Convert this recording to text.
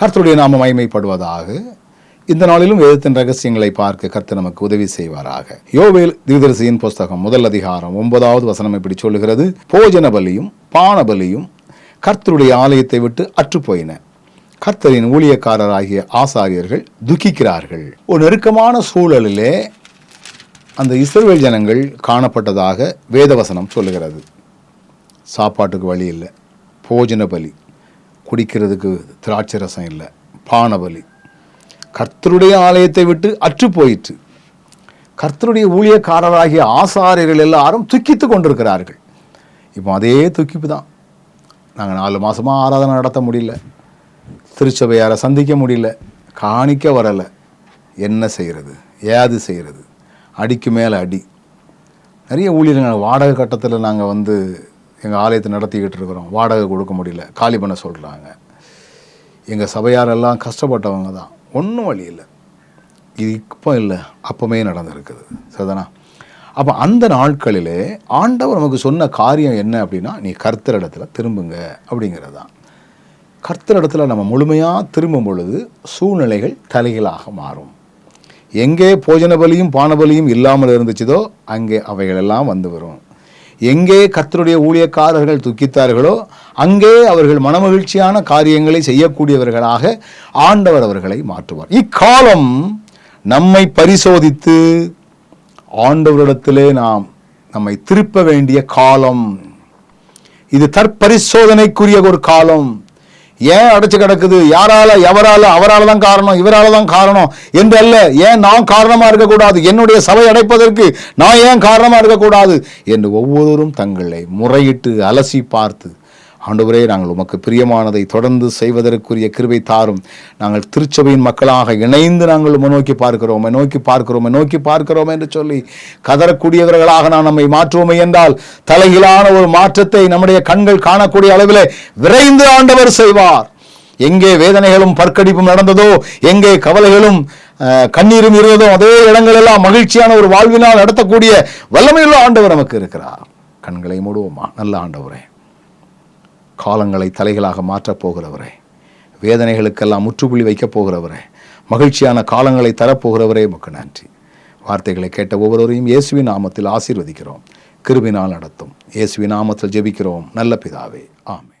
கர்த்தருடைய நாம மகிமைப்படுவதாக. இந்த நாளிலும் வேதத்தின் ரகசியங்களை பார்க்க கர்த்தர் நமக்கு உதவி செய்வாராக. யோவேல் திருதரிசியின் புஸ்தகம் முதல் அதிகாரம் ஒன்பதாவது வசனம் இப்படி சொல்லுகிறது. போஜன பலியும் பான பலியும் கர்த்தருடைய ஆலயத்தை விட்டு அற்றுப்போயின. கர்த்தரின் ஊழியக்காரராகிய ஆசாரியர்கள் துக்கிக்கிறார்கள். ஒரு நெருக்கமான சூழலிலே அந்த இஸ்ரேல் ஜனங்கள் காணப்பட்டதாக வேதவசனம் சொல்லுகிறது. சாப்பாட்டுக்கு வழி இல்லை. போஜன பலி. குடிக்கிறதுக்கு திராட்சை ரசம் இல்லை. பானபலி. கர்த்தருடைய ஆலயத்தை விட்டு அற்று போயிற்று. கர்த்தருடைய ஊழியக்காரராகிய ஆசாரியர்கள் எல்லாரும் துக்கித்து கொண்டிருக்கிறார்கள். இப்போ அதே துக்கிப்பு தான். நாங்கள் நாலு மாதமாக ஆராதனை நடத்த முடியல. திருச்சபையாரை சந்திக்க முடியல. காணிக்க வரலை. என்ன செய்கிறது ஏது செய்கிறது அடிக்கு மேலே அடி. நிறைய ஊழியர்கள் வாடகை கட்டத்தில் நாங்கள் வந்து எங்கள் ஆலயத்தை நடத்திக்கிட்டு இருக்கிறோம். வாடகை கொடுக்க முடியல. காலி பண்ண சொல்கிறாங்க எங்கள் சபையாரெல்லாம் கஷ்டப்பட்டவங்க தான். ஒன்றும் வழி இல்லை. இது இப்போ இல்லை. அப்போமே நடந்திருக்குது. சரிதானா? அப்போ அந்த நாட்களிலே ஆண்டவர் நமக்கு சொன்ன காரியம் என்ன அப்படின்னா நீ கர்த்தரிடத்துல திரும்புங்க அப்படிங்கிறது தான். கர்த்தரிடத்துல நம்ம முழுமையாக திரும்பும் பொழுது சூழ்நிலைகள் தலைகளாக மாறும். எங்கே போஜன பலியும் பானபலியும் இல்லாமல் இருந்துச்சுதோ அங்கே அவைகளெல்லாம் வந்து வரும். எங்கே கர்த்தருடைய ஊழியக்காரர்கள் துக்கித்தார்களோ அங்கே அவர்கள் மனமகிழ்ச்சியான காரியங்களை செய்யக்கூடியவர்களாக ஆண்டவர் அவர்களை மாற்றுவார். இக்காலம் நம்மை பரிசோதித்து ஆண்டவரிடத்திலே நாம் நம்மை திருப்ப வேண்டிய காலம். இது தற்பரிசோதனைக்குரிய ஒரு காலம். ஏன் அடைச்சு கிடக்குது? யாரால எவரால அவரால் தான் காரணம் இவரால் தான் காரணம் என்று அல்ல ஏன் நான் காரணமாக இருக்கக்கூடாது? என்னுடைய சபை அடைப்பதற்கு நான் ஏன் காரணமாக இருக்கக்கூடாது? என்று ஒவ்வொருவரும் தங்களை முறையிட்டு அலசி பார்த்து ஆண்டவரே நாங்கள் உமக்கு பிரியமானதை தொடர்ந்து செய்வதற்குரிய கிருபை தாரும். நாங்கள் திருச்சபையின் மக்களாக இணைந்து நாங்கள் உமை நோக்கி பார்க்கிறோம். நோக்கி பார்க்கிறோம். நோக்கி பார்க்கிறோம் என்று சொல்லி கதறக்கூடியவர்களாக நான் நம்மை மாற்றுவோமே என்றால் தலையிலான ஒரு மாற்றத்தை நம்முடைய கண்கள் காணக்கூடிய அளவிலே விரைந்து ஆண்டவர் செய்வார். எங்கே வேதனைகளும் பற்கடிப்பும் நடந்ததோ எங்கே கவலைகளும் கண்ணீரும் இருந்ததோ அதே இடங்களெல்லாம் மகிழ்ச்சியான ஒரு வாழ்வினால் நடத்தக்கூடிய வல்லமையுள்ள ஆண்டவர் நமக்கு இருக்கிறார். கண்களை மூடுவோமா? நல்ல ஆண்டவரே. காலங்களை தலைகளாக மாற்றப் போகிறவரே. வேதனைகளுக்கெல்லாம் முற்றுப்புள்ளி வைக்கப் போகிறவரே. மகிழ்ச்சியான காலங்களை தரப்போகிறவரே உமக்கு நன்றி. வார்த்தைகளை கேட்ட ஒவ்வொருவரையும் இயேசுவின் நாமத்தில் ஆசீர்வதிக்கிறோம். கிருபினால் நடத்தும். இயேசுவின் நாமத்தில் ஜெபிக்கிறோம். நல்ல பிதாவே. ஆமே